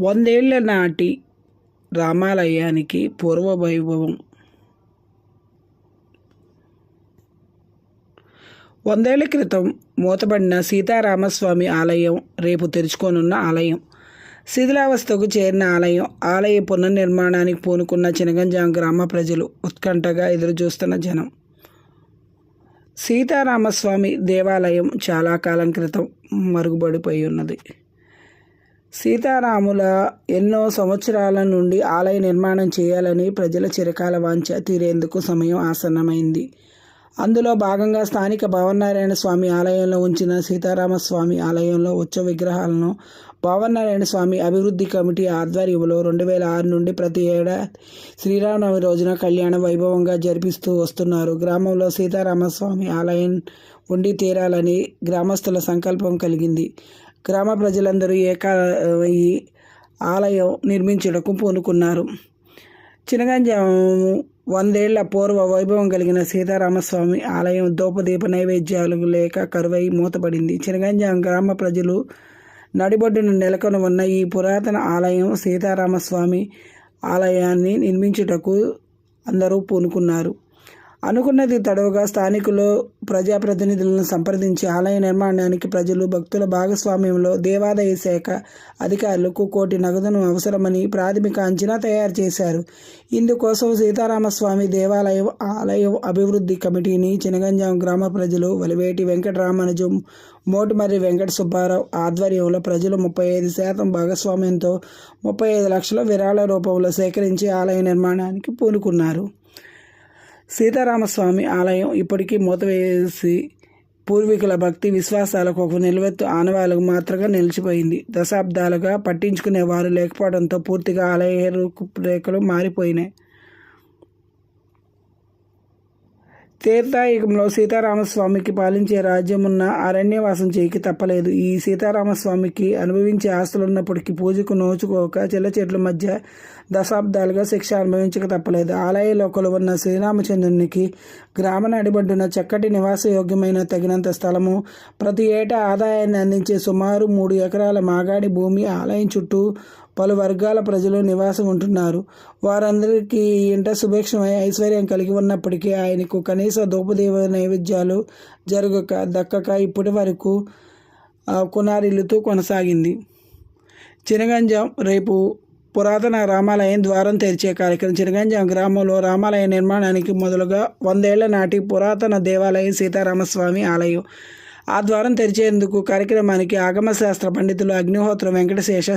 వందేళ్ళ నాటి రామాలయానికి పూర్వ వైభవం వందేళ్ళ క్రితం మూతబడిన సీతారామస్వామి ఆలయం రేపు తెరుచుకోనున్న ఆలయం. శిథిలావస్థకు చేరిన ఆలయం ఆలయ పునర్నిర్మాణానికి పూనుకున్న చినగంజాం గ్రామ ప్రజలు ఉత్కంఠగా ఎదురుచూస్తున్న జనం. సీతారామస్వామి దేవాలయం చాలా కాలం క్రితం మరుగుబడిపోయి ఉన్నది. సీతారాముల ఎన్నో సంవత్సరాల నుండి ఆలయ నిర్మాణం చేయాలని ప్రజల చిరకాల వాంఛ తీరేందుకు సమయం ఆసన్నమైంది. అందులో భాగంగా స్థానిక భవనారాయణ స్వామి ఆలయంలో ఉంచిన సీతారామస్వామి ఆలయంలో ఉత్సవ విగ్రహాలను భవనారాయణ స్వామి అభివృద్ధి కమిటీ ఆధ్వర్యంలో రెండు వేల ఆరు నుండి ప్రతి ఏడాది శ్రీరామనవమి రోజున కళ్యాణ వైభవంగా జరిపిస్తూ వస్తున్నారు. గ్రామంలో సీతారామస్వామి ఆలయం ఉండి తీరాలని గ్రామస్తుల సంకల్పం కలిగింది. గ్రామ ప్రజలందరూ ఏకాయి ఆలయం నిర్మించుటకు పూనుకున్నారు. చినగంజాము వందేళ్ళ పూర్వ వైభవం కలిగిన సీతారామస్వామి ఆలయం దూపదీప నైవేద్యాలు లేక కరువై మూతపడింది. చినగంజాం గ్రామ ప్రజలు నడిబొడ్డును నెలకొని ఉన్న ఈ పురాతన ఆలయం సీతారామస్వామి ఆలయాన్ని నిర్మించుటకు అందరూ పూనుకున్నారు. అనుకున్నది తడవుగా స్థానికులు ప్రజాప్రతినిధులను సంప్రదించి ఆలయ నిర్మాణానికి ప్రజలు భక్తుల భాగస్వామ్యంలో దేవాదాయ శాఖ అధికారులకు కోటి నగదును అవసరమని ప్రాథమిక అంచనా తయారు చేశారు. ఇందుకోసం సీతారామస్వామి దేవాలయం ఆలయం అభివృద్ధి కమిటీని చినగంజాం గ్రామ ప్రజలు వలివేటి వెంకటరామనుజం మోటుమర్రి వెంకట సుబ్బారావు ఆధ్వర్యంలో ప్రజలు ముప్పై ఐదు శాతం భాగస్వామ్యంతో ముప్పై ఐదు లక్షల విరాళ రూపంలో సేకరించి ఆలయ నిర్మాణానికి పూనుకున్నారు. సీతారామస్వామి ఆలయం ఇప్పటికీ మూతవేసి పూర్వీకుల భక్తి విశ్వాసాలకు ఒక నిలువెత్తు ఆనవాళ్ళకు మాత్రమే నిలిచిపోయింది. దశాబ్దాలుగా పట్టించుకునేవారు లేకపోవడంతో పూర్తిగా ఆలయ రూపురేఖలు మారిపోయినాయి. తీర్థాయుగంలో సీతారామస్వామికి పాలించే రాజ్యమున్న అరణ్యవాసం చేయకి తప్పలేదు. ఈ సీతారామస్వామికి అనుభవించే ఆస్తులున్నప్పటికీ పూజకు నోచుకోక చెల్ల చెట్ల మధ్య దశాబ్దాలుగా శిక్ష అనుభవించక తప్పలేదు. ఆలయ లోకలు ఉన్న శ్రీరామచంద్రునికి గ్రామ నడిబడ్డున చక్కటి నివాసయోగ్యమైన తగినంత స్థలము. ప్రతి ఏటా ఆదాయాన్ని అందించే సుమారు మూడు ఎకరాల మాగాడి భూమి ఆలయం చుట్టూ పలు వర్గాల ప్రజలు నివాసం ఉంటున్నారు. వారందరికీ ఇంట శుభేక్షమై ఐశ్వర్యం కలిగి ఉన్నప్పటికీ ఆయనకు కనీస దూపదేవ నైవేద్యాలు జరగక దక్కక ఇప్పటి వరకు కునారిల్లుతూ కొనసాగింది. చినగంజాం రేపు పురాతన రామాలయం ద్వారం తెరిచే కార్యక్రమం. చినగంజాం గ్రామంలో రామాలయ నిర్మాణానికి మొదలుగా వందేళ్ళ నాటి పురాతన దేవాలయం సీతారామస్వామి ఆలయం. ఆ ద్వారం తెరిచేందుకు కార్యక్రమానికి ఆగమశాస్త్ర పండితులు అగ్నిహోత్రం వెంకటశేష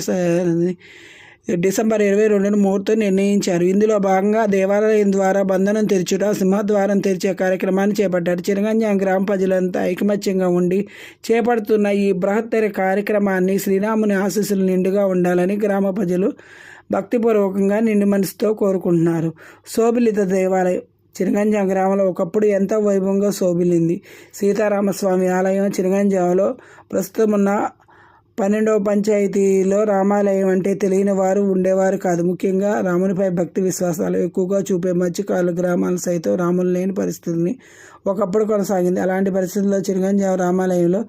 డిసెంబర్ ఇరవై రెండున ముహూర్తం నిర్ణయించారు. ఇందులో భాగంగా దేవాలయం ద్వారా బంధనం తెరచుట సింహద్వారం తెరిచే కార్యక్రమాన్ని చేపట్టారు. చిరగంజాం గ్రామ ప్రజలంతా ఐకమత్యంగా ఉండి చేపడుతున్న ఈ బృహత్తర కార్యక్రమాన్ని శ్రీరాముని ఆశీస్సులు నిండుగా ఉండాలని గ్రామ ప్రజలు భక్తిపూర్వకంగా నిండు మనసుతో కోరుకుంటున్నారు. శోభిలిత దేవాలయం చినగంజాం గ్రామంలో ఒకప్పుడు ఎంతో వైభవంగా శోభిల్లింది. సీతారామస్వామి ఆలయం చినగంజాంలో ప్రస్తుతం ఉన్న పన్నెండవ పంచాయతీలో రామాలయం అంటే తెలియని వారు ఉండేవారు కాదు. ముఖ్యంగా రామునిపై భక్తి విశ్వాసాలు ఎక్కువగా చూపే మధ్యకాలు గ్రామాలు సైతం రాములు లేని పరిస్థితిని ఒకప్పుడు కొనసాగింది. అలాంటి పరిస్థితుల్లో చినగంజాం రామాలయంలో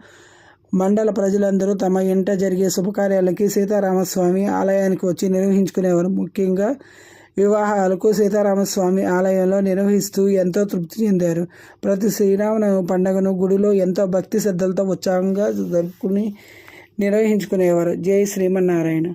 మండల ప్రజలందరూ తమ ఇంట జరిగే శుభకార్యాలకి సీతారామస్వామి ఆలయానికి వచ్చి నిర్వహించుకునేవారు. ముఖ్యంగా వివాహాలకు సీతారామస్వామి ఆలయంలో నిర్వహిస్తూ ఎంతో తృప్తి చెందారు. ప్రతి శ్రీరామనవమి పండుగను గుడిలో ఎంతో భక్తి శ్రద్ధలతో ఉత్సాహంగా జరుపుకుని నిర్వహించుకునేవారు. జై శ్రీమన్నారాయణ.